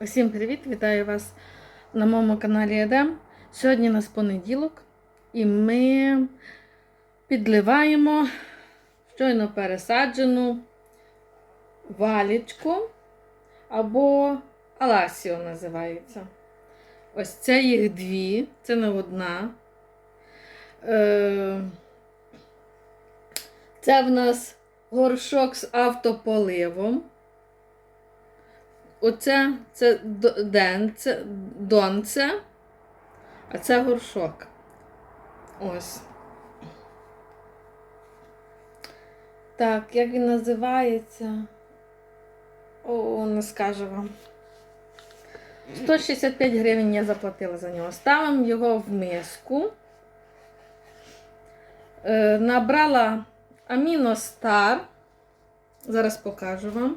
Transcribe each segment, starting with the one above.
Усім привіт! Вітаю вас на моєму каналі Едем. Сьогодні у нас понеділок і ми підливаємо щойно пересаджену валічку або аласіо називається. Ось це їх дві, це не одна. Е, Це в нас горшок з автополивом. Оце це денце, донце, а це горшок. Ось. Так, як він називається? О, не скажу вам. 165 гривень я заплатила за нього. Ставимо його в миску. Е, набрала Аміностар. Зараз покажу вам.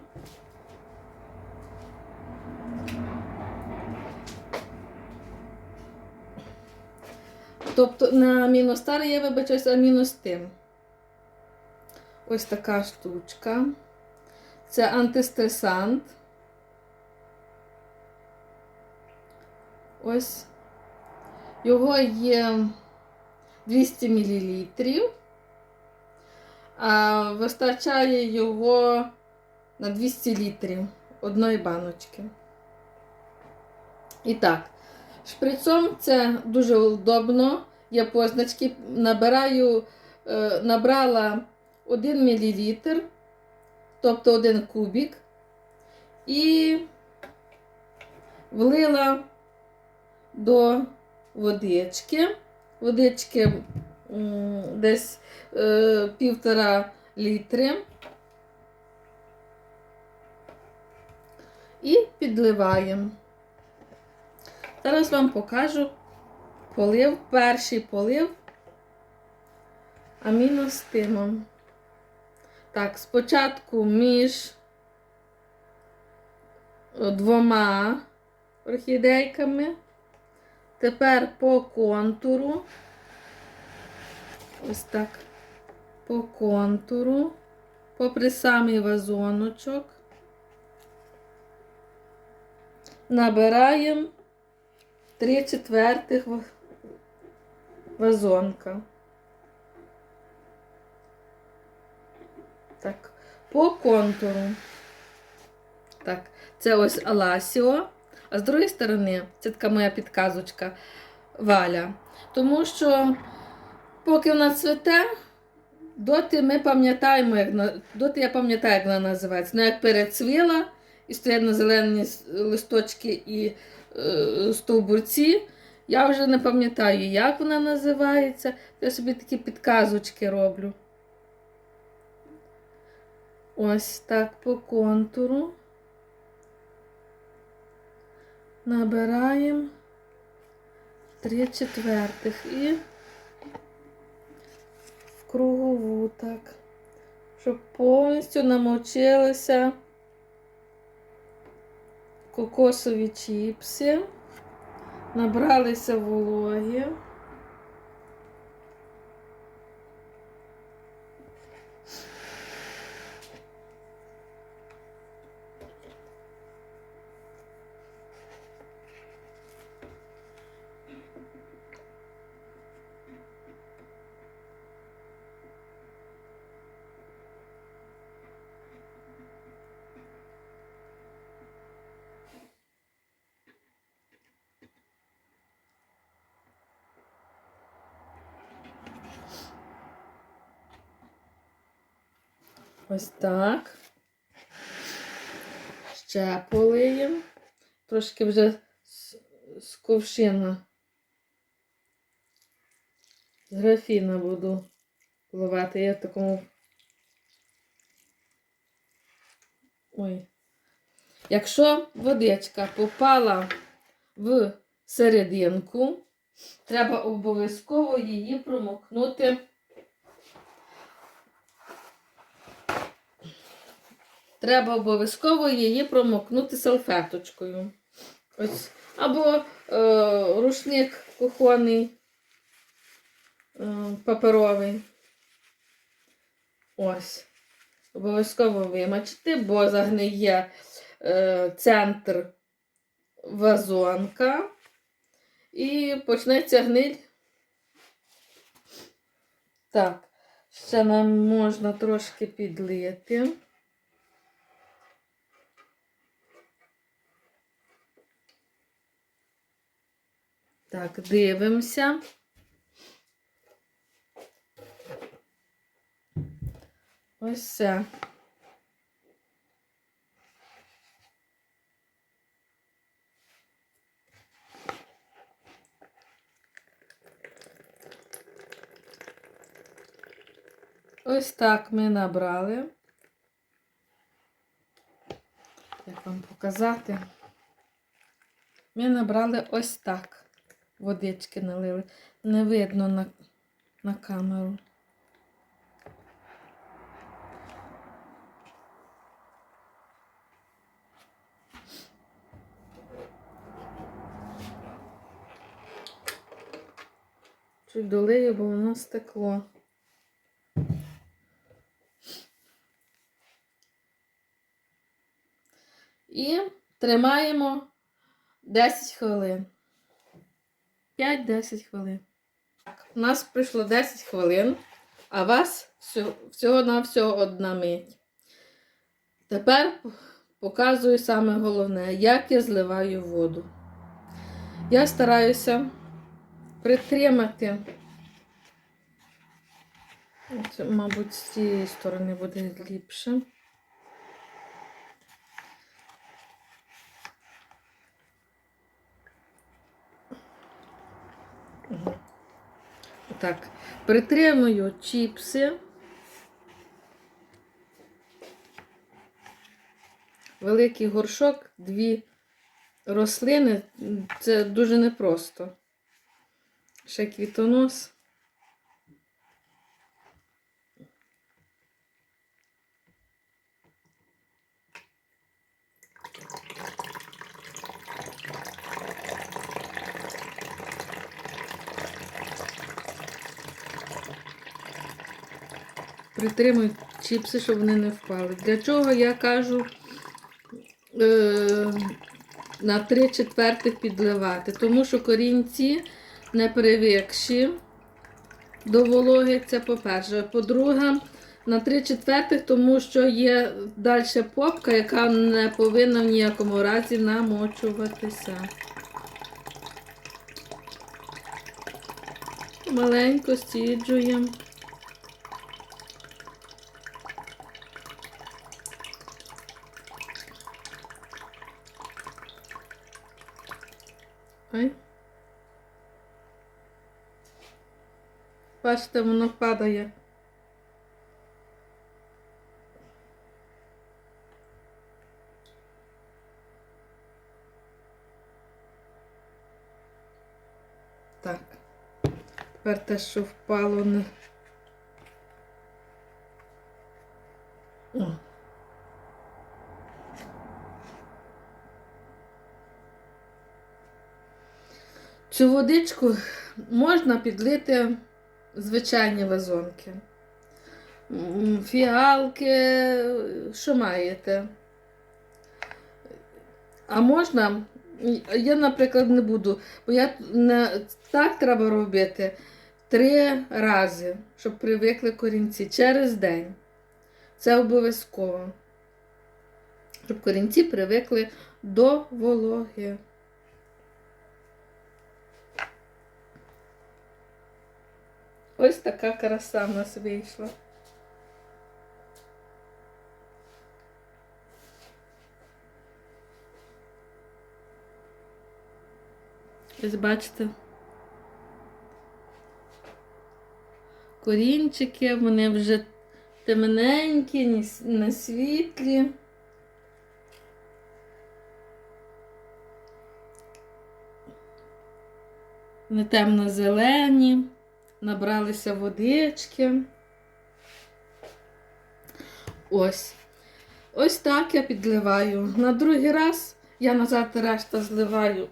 Тобто на Аміностар я вибачаюсь аміностим. Ось така штучка. Це антистресант. Ось. Його є 200 мл. А вистачає його на 200 літрів одної баночки. І так, шприцом це дуже удобно. Є позначки. Набираю, е, набрала 1 мл, тобто 1 кубик, і влила до водички. Водички десь е, півтора літри. І підливаємо. Зараз вам покажу полив, перший полив аміностимом. Так, спочатку між двома орхідейками. Тепер по контуру. Ось так. По контуру, попри самий вазоночок. Набираємо 3 четвертих вазонка. Так, по контуру. Так, це ось Аласіо. А з другої сторони, це така моя підказочка Валя. Тому що, поки вона цвете, доти ми пам'ятаємо, як доти я пам'ятаю, як вона називається. Ну, як перецвіла і стоять на зелені листочки і е, стовбурці. Я вже не пам'ятаю, як вона називається. Я собі такі підказочки роблю. Ось так по контуру. Набираємо 3 четвертих і в кругову так, щоб повністю намочилися кокосові чіпси, набралися вологі. Ось так. Ще полиємо. Трошки вже з, ковшина. З графіна буду поливати. Я в такому. Ой. Якщо водичка попала в серединку, треба обов'язково її промокнути. Треба обов'язково її промокнути салфеточкою. Ось. Або е, рушник кухонний е, паперовий. Ось. Обов'язково вимочити, бо загниє е, центр вазонка і почнеться гниль. Так, ще нам можна трошки підлити. Так, дивимося. Ось все. Ось так ми набрали. Як вам показати? Ми набрали ось так. Водички налили. Не видно на, на камеру. Чуть долию, бо воно стекло. І тримаємо 10 хвилин. 5-10 хвилин. Так, у нас пройшло 10 хвилин, а вас всього- всього-навсього одна мить. Тепер показую саме головне, як я зливаю воду. Я стараюся притримати. Це, мабуть, з цієї сторони буде ліпше. Так, притримую чіпси. Великий горшок, дві рослини. Це дуже непросто. Ще квітонос. Притримуй чіпси, щоб вони не впали. Для чого я кажу е, на 3 четвертих підливати? Тому що корінці не привикші до вологи, це по-перше. По-друге, на 3 четвертих, тому що є далі попка, яка не повинна в ніякому разі намочуватися. Маленько стіджуємо. Бачите, воно падає. Так. Тепер те, що впало не. О. Цю водичку можна підлити звичайні вазонки. Фіалки, що маєте. А можна, я, наприклад, не буду, бо я не, так треба робити три рази, щоб привикли корінці через день. Це обов'язково. Щоб корінці привикли до вологи. Ось така краса в нас вийшла. Ось бачите. Корінчики, вони вже темненькі, не світлі. Не темно-зелені, набралися водички. Ось. Ось так я підливаю. На другий раз я назад решта зливаю.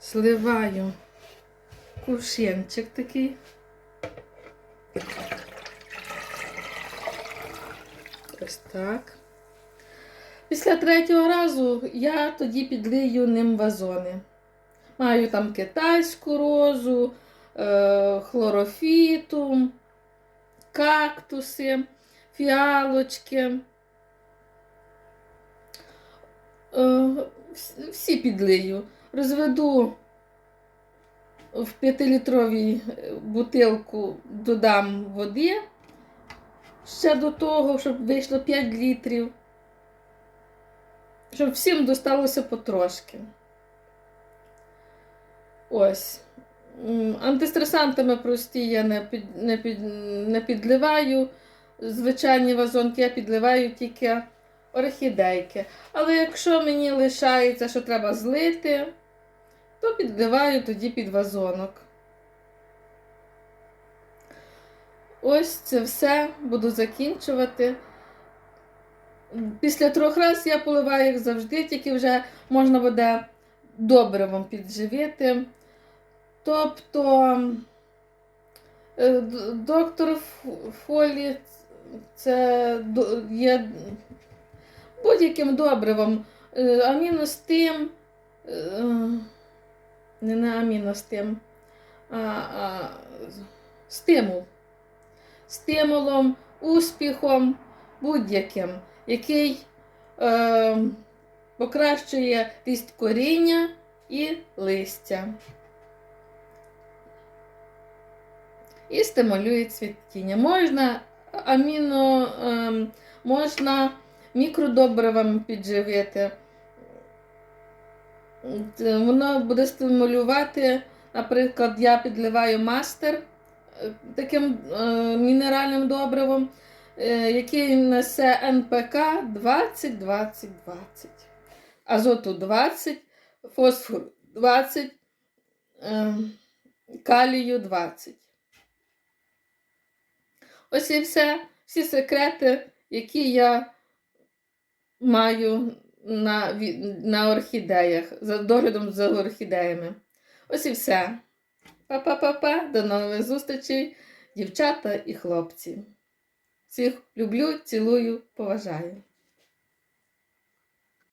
Сливаю кувшинчик такий. Ось так. Після третього разу я тоді підлию ним вазони. Маю там китайську розу, е, хлорофіту, кактуси, фіалочки. Е, всі підлию. Розведу в 5-літровій бутилку, додам води ще до того, щоб вийшло 5 літрів. Щоб всім досталося потрошки. Ось. Антистресантами прості я не, під, не, під, не підливаю. Звичайні вазонки я підливаю тільки орхідейки. Але якщо мені лишається, що треба злити, то підливаю тоді під вазонок. Ось це все буду закінчувати. Після трьох разів я поливаю як завжди, тільки вже можна буде добривом підживити. Тобто е, доктор Фолі це є будь-яким добривом. Е, Аміностим, е, не на аміностим, а, а стимул. Стимулом, успіхом, будь-яким, який е, покращує ріст коріння і листя. І стимулює цвітіння. Можна аміно, ем, можна мікродобривами підживити. Воно буде стимулювати, наприклад, я підливаю мастер е, таким е, мінеральним добривом, е, який несе НПК 20-20-20, азоту 20, фосфору 20, е, калію 20. Ось і все, всі секрети, які я маю на, на орхідеях, за доглядом за орхідеями. Ось і все. Па-па-па-па, до нових зустрічей, дівчата і хлопці. Всіх люблю, цілую, поважаю.